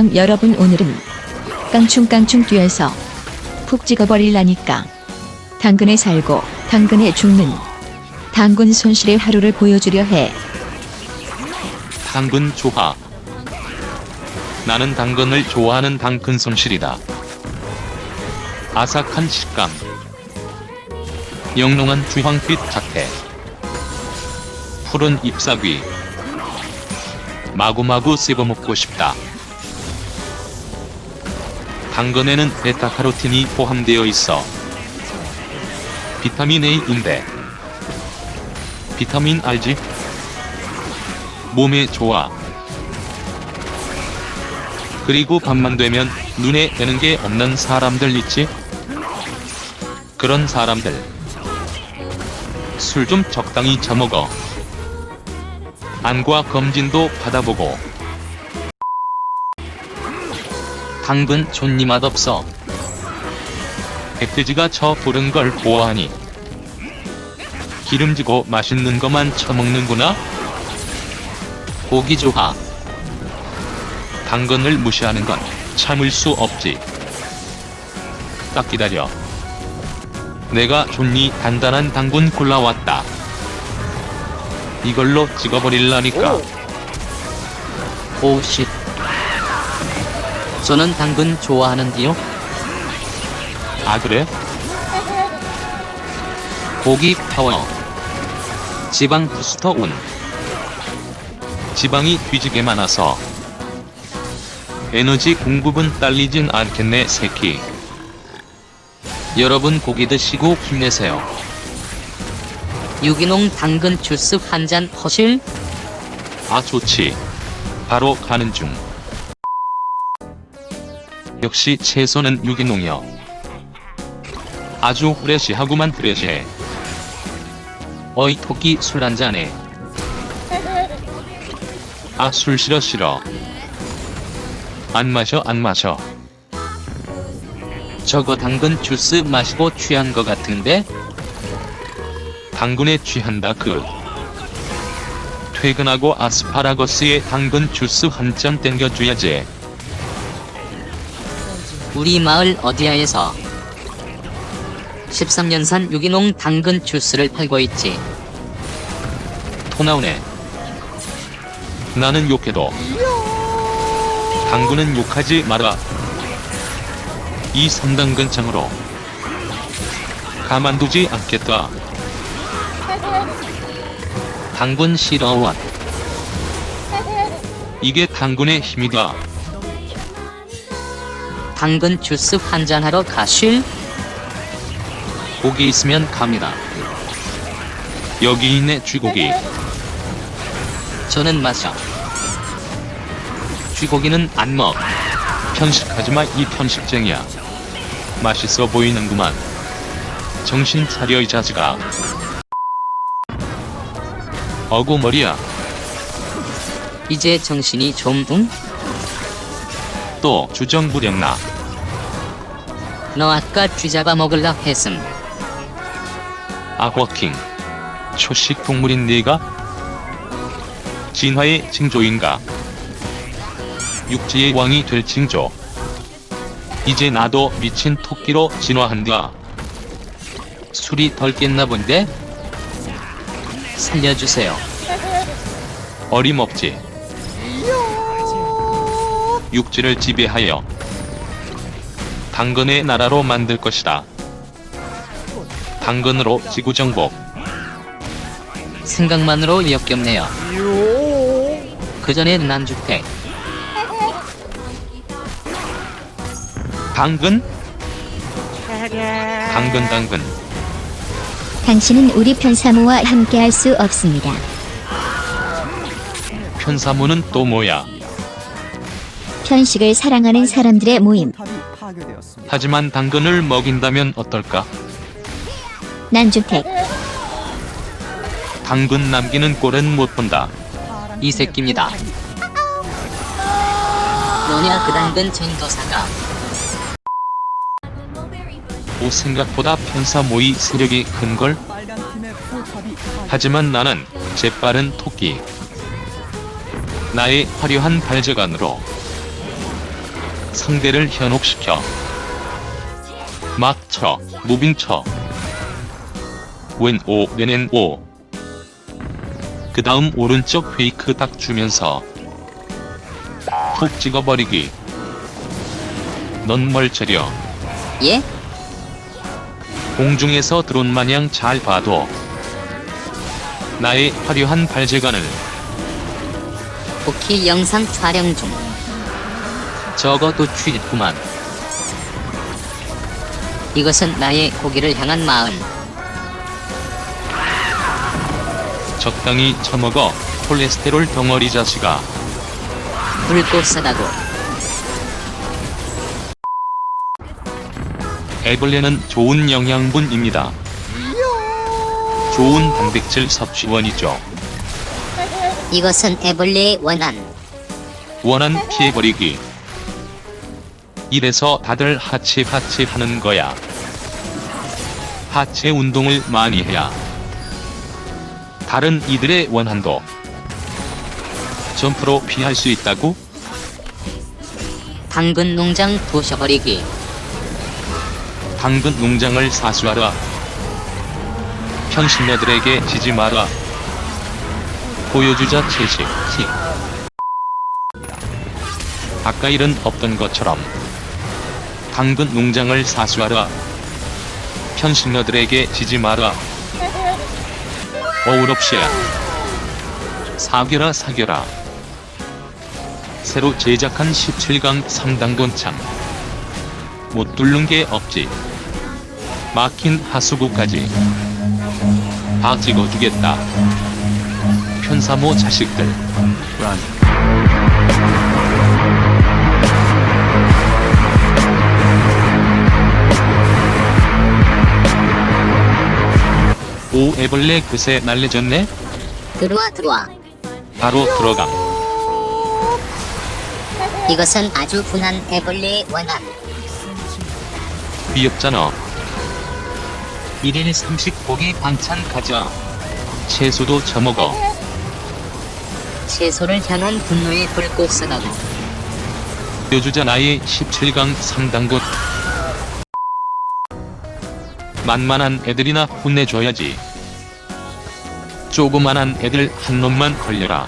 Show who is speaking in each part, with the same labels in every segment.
Speaker 1: 안녕 여러분 오늘은 깡충깡충 뛰어서 푹 찍어버릴라니까 당근에 살고 당근에 죽는 당근 손실의 하루를 보여주려 해
Speaker 2: 당근 조화. 나는 당근을 좋아하는 당근 손실이다. 아삭한 식감. 영롱한 주황빛 자태. 푸른 잎사귀. 마구마구 씹어먹고 싶다. 당근에는 베타카로틴이 포함되어 있어 비타민 A인데 비타민 알지? 몸에 좋아. 그리고 밤만 되면 눈에 띄는 게 없는 사람들 있지? 그런 사람들. 술 좀 적당히 처먹어. 안과 검진도 받아보고. 당근 존니 맛없어. 백돼지가 저 부른 걸 보아하니. 기름지고 맛있는 것만 처먹는구나? 보기 좋아. 당근을 무시하는 건 참을 수 없지. 딱 기다려. 내가 존니 단단한 당근 골라왔다. 이걸로 찍어버릴라니까.
Speaker 3: 오씨. 저는 당근 좋아하는데요.
Speaker 2: 아 그래? 고기 파워. 지방 부스터 운. 지방이 뒤지게 많아서 에너지 공급은 딸리진 않겠네 새끼. 여러분 고기 드시고 힘내세요.
Speaker 3: 유기농 당근 주스 한 잔 허실?
Speaker 2: 아 좋지. 바로 가는 중. 역시 채소는 유기농이여. 아주 프레시하구만 프레시해. 어이 토끼 술 한잔해. 아 술 싫어 싫어. 안 마셔 안 마셔.
Speaker 3: 저거 당근 주스 마시고 취한 거 같은데?
Speaker 2: 당근에 취한다 그. 퇴근하고 아스파라거스에 당근 주스 한 잔 땡겨줘야지.
Speaker 3: 우리 마을 어디야에서 13년산 유기농 당근 주스를 팔고 있지.
Speaker 2: 토 나오네. 나는 욕해도 당근은 욕하지 마라. 이 삼당근 창으로 가만두지 않겠다. 당근 싫어원. 이게 당근의 힘이다.
Speaker 3: 당근 주스 한잔 하러 가실?
Speaker 2: 고기 있으면 갑니다. 여기 있네 쥐고기.
Speaker 3: 저는 마셔.
Speaker 2: 쥐고기는 안 먹. 편식하지마 이 편식쟁이야. 맛있어 보이는구만. 정신 차려 이 자식아. 어구 머리야.
Speaker 3: 이제 정신이 좀 응?
Speaker 2: 또 주정부렸나.
Speaker 3: 너 아까 쥐 잡아 먹을라 했음.
Speaker 2: 악어킹. 초식 동물인 네가? 진화의 징조인가? 육지의 왕이 될 징조. 이제 나도 미친 토끼로 진화한다. 술이 덜 깼나 본데?
Speaker 3: 살려주세요.
Speaker 2: 어림없지. 육지를 지배하여 당근의 나라로 만들 것이다. 당근으로 지구 정복.
Speaker 3: 생각만으로 역겹네요. 그 전에 난 주택.
Speaker 2: 당근? 당근 당근.
Speaker 4: 당신은 우리 편사모와 함께할 수 없습니다.
Speaker 2: 편사모는 또 뭐야?
Speaker 4: 편식을 사랑하는 사람들의 모임.
Speaker 2: 하지만 당근을 먹인다면 어떨까?
Speaker 4: 난주택.
Speaker 2: 당근 남기는 꼴은 못 본다.
Speaker 3: 이 새끼입니다. 너냐 그 당근 전도사가.
Speaker 2: 오 생각보다 편사 모의 세력이 큰걸? 하지만 나는 재빠른 토끼. 나의 화려한 발재간으로 상대를 현혹시켜 막쳐 무빙쳐 왼오 내낸 오. 그 다음 오른쪽 페이크 딱 주면서 푹 찍어버리기. 넌 멀쩡려.
Speaker 3: 예?
Speaker 2: 공중에서 드론 마냥 잘 봐도 나의 화려한 발재간을
Speaker 3: 쿠키 영상 촬영 중.
Speaker 2: 적어도 취했구만.
Speaker 3: 이것은 나의 고기를 향한 마음.
Speaker 2: 적당히 처먹어 콜레스테롤 덩어리 자식아.
Speaker 3: 붉고 싸다고.
Speaker 2: 애벌레는 좋은 영양분입니다. 좋은 단백질 섭취원이죠.
Speaker 3: 이것은 애벌레의 원한.
Speaker 2: 원한 피해버리기. 이래서 다들 하체 하체 하는 거야. 하체 운동을 많이 해야 다른 이들의 원한도 점프로 피할 수 있다고?
Speaker 3: 당근 농장 부셔버리기.
Speaker 2: 당근 농장을 사수하라. 편신녀들에게 지지 마라. 보여주자 채식, 식. 아까 일은 없던 것처럼 당근 농장을 사수하라. 편신녀들에게 지지 마라. 어우럽시야. 사겨라 사겨라. 새로 제작한 17강 3단곤창. 못 뚫는 게 없지. 막힌 하수구까지 다 찍어주겠다. 편사모 자식들. 오 애벌레 그새 날래졌네?
Speaker 3: 들어와 들어와.
Speaker 2: 바로 들어감.
Speaker 3: 이것은 아주 분한 애벌레의 원한.
Speaker 2: 귀엽잖아. 1일 30고기 반찬 가자. 채소도 처먹어.
Speaker 3: 채소를 향한 분노의 붉고 싸다고.
Speaker 2: 여주자 나의 17강 3단곳. 만만한 애들이나 혼내줘야지. 조그만한 애들 한 놈만 걸려라.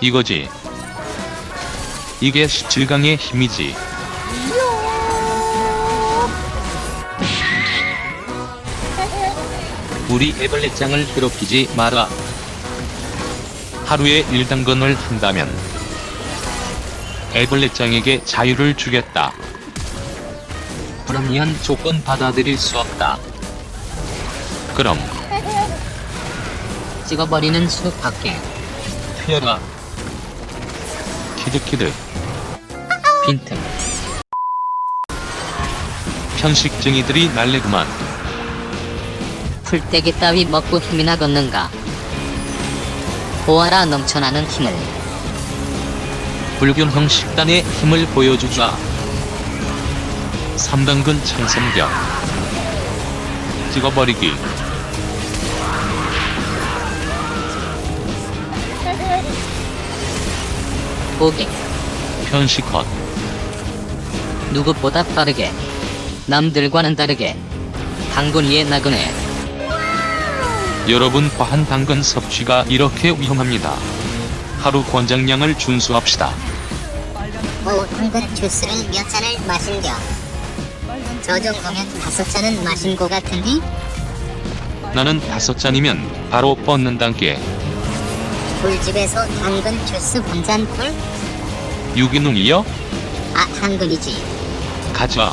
Speaker 2: 이거지. 이게 17강의 힘이지. 우리 애벌레장을 괴롭히지 마라. 하루에 1당근을 한다면 애벌레장에게 자유를 주겠다. 불합리한 조건 받아들일 수 없다. 그럼
Speaker 3: 찍어버리는 수 밖에.
Speaker 2: 튀어라. 키득키득
Speaker 3: 빈틈.
Speaker 2: 편식쟁이들이 날래구만.
Speaker 3: 풀떼기 따위 먹고 힘이나 걷는가. 보아라 넘쳐나는 힘을.
Speaker 2: 불균형 식단의 힘을 보여주자. 3당근 창성격. 찍어버리기.
Speaker 3: 고객.
Speaker 2: 편식헛.
Speaker 3: 누구보다 빠르게. 남들과는 다르게. 당근 위에 나그네.
Speaker 2: 여러분 과한 당근 섭취가 이렇게 위험합니다. 하루 권장량을 준수합시다.
Speaker 5: 오, 당근 주스를 몇 잔을 마신겨. 저 정도면 다섯 잔은 마신 거 같은데?
Speaker 2: 나는 다섯 잔이면 바로 뻗는 단계.
Speaker 5: 꿀집에서 당근 주스 한잔 꿀?
Speaker 2: 유기농이요?
Speaker 5: 아, 당근이지.
Speaker 2: 가자.